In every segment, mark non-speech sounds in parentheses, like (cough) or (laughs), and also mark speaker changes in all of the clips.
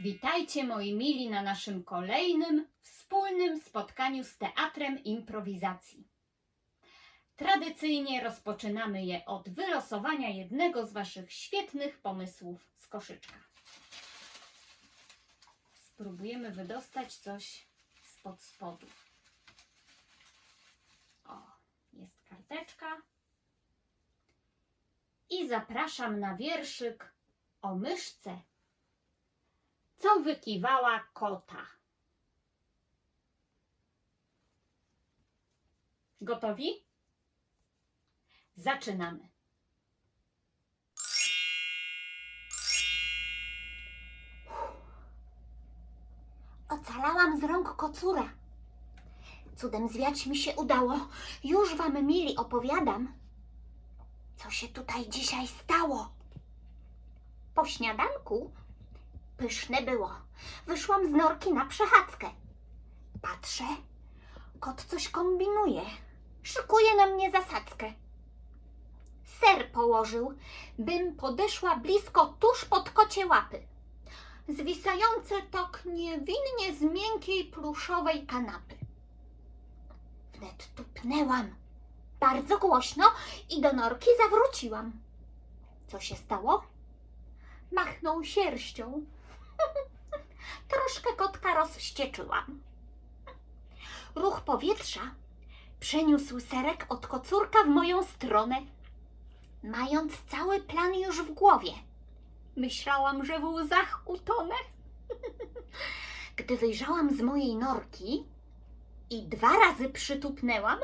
Speaker 1: Witajcie moi mili na naszym kolejnym wspólnym spotkaniu z Teatrem Improwizacji. Tradycyjnie rozpoczynamy je od wylosowania jednego z Waszych świetnych pomysłów z koszyczka. Spróbujemy wydostać coś spod spodu. O, jest karteczka. I zapraszam na wierszyk o myszce co wykiwała kota. Gotowi? Zaczynamy.
Speaker 2: Ocalałam z rąk kocura. Cudem zwiać mi się udało. Już wam mili opowiadam, co się tutaj dzisiaj stało. Po śniadanku pyszne było. Wyszłam z norki na przechadzkę. Patrzę, kot coś kombinuje. Szykuje na mnie zasadzkę. Ser położył, bym podeszła blisko tuż pod kocie łapy zwisające tok niewinnie z miękkiej pluszowej kanapy. Wnet tupnęłam bardzo głośno i do norki zawróciłam. Co się stało? Machnął sierścią. (laughs) Troszkę kotka rozwścieczyłam. Ruch powietrza przeniósł serek od kocurka w moją stronę. Mając cały plan już w głowie, Myślałam, że w łzach utonę. (laughs) Gdy wyjrzałam z mojej norki i dwa razy przytupnęłam,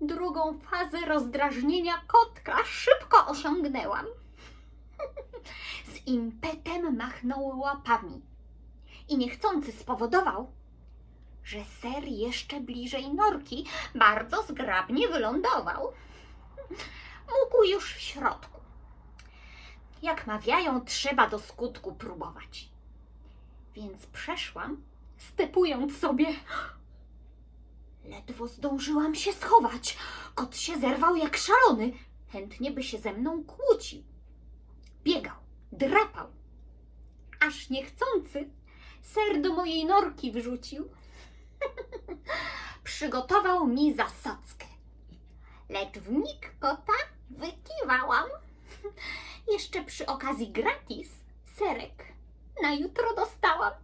Speaker 2: drugą fazę rozdrażnienia kotka szybko osiągnęłam. (laughs) Z impetem machnął łapami i niechcący spowodował, że ser jeszcze bliżej norki bardzo zgrabnie wylądował. Mógł już w środku jak mawiają, trzeba do skutku próbować. Więc przeszłam, stepując sobie. Ledwo zdążyłam się schować. Kot się zerwał jak szalony. Chętnie by się ze mną kłócił. Biegał, drapał. Aż niechcący ser do mojej norki wrzucił. (laughs) Przygotował mi zasadzkę. Lecz w mig kota wykiwałam. (laughs) Jeszcze przy okazji gratis serek na jutro dostałam.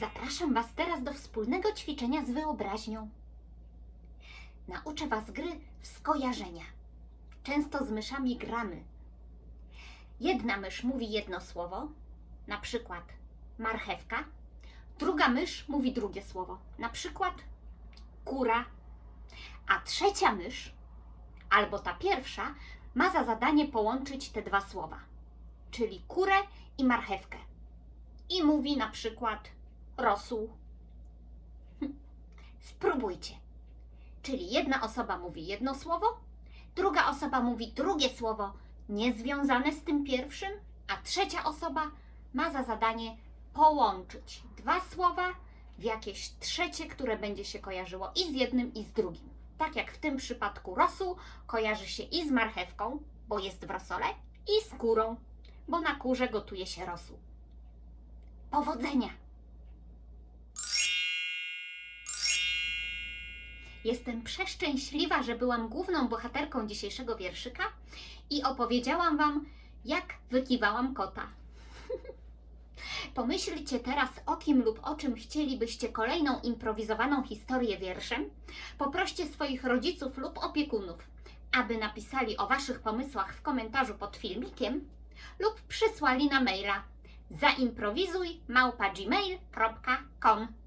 Speaker 2: Zapraszam Was teraz do wspólnego ćwiczenia z wyobraźnią. Nauczę Was gry w skojarzenia często z myszami gramy. Jedna mysz mówi jedno słowo, na przykład marchewka, druga mysz mówi drugie słowo, na przykład kura, a trzecia mysz, albo ta pierwsza, ma za zadanie połączyć te dwa słowa, czyli kurę i marchewkę. I mówi na przykład rosół. Spróbujcie. Czyli jedna osoba mówi jedno słowo, druga osoba mówi drugie słowo niezwiązane z tym pierwszym, a trzecia osoba ma za zadanie połączyć dwa słowa w jakieś trzecie, które będzie się kojarzyło i z jednym, i z drugim. Tak jak w tym przypadku rosół kojarzy się i z marchewką, bo jest w rosole, i z kurą, bo na kurze gotuje się rosół. Powodzenia! Jestem przeszczęśliwa, że byłam główną bohaterką dzisiejszego wierszyka i opowiedziałam Wam, jak wykiwałam kota. (laughs) Pomyślcie teraz o kim lub o czym chcielibyście kolejną improwizowaną historię wierszem. Poproście swoich rodziców lub opiekunów, aby napisali o Waszych pomysłach w komentarzu pod filmikiem lub przysłali na maila zaimprowizuj małpa gmail.com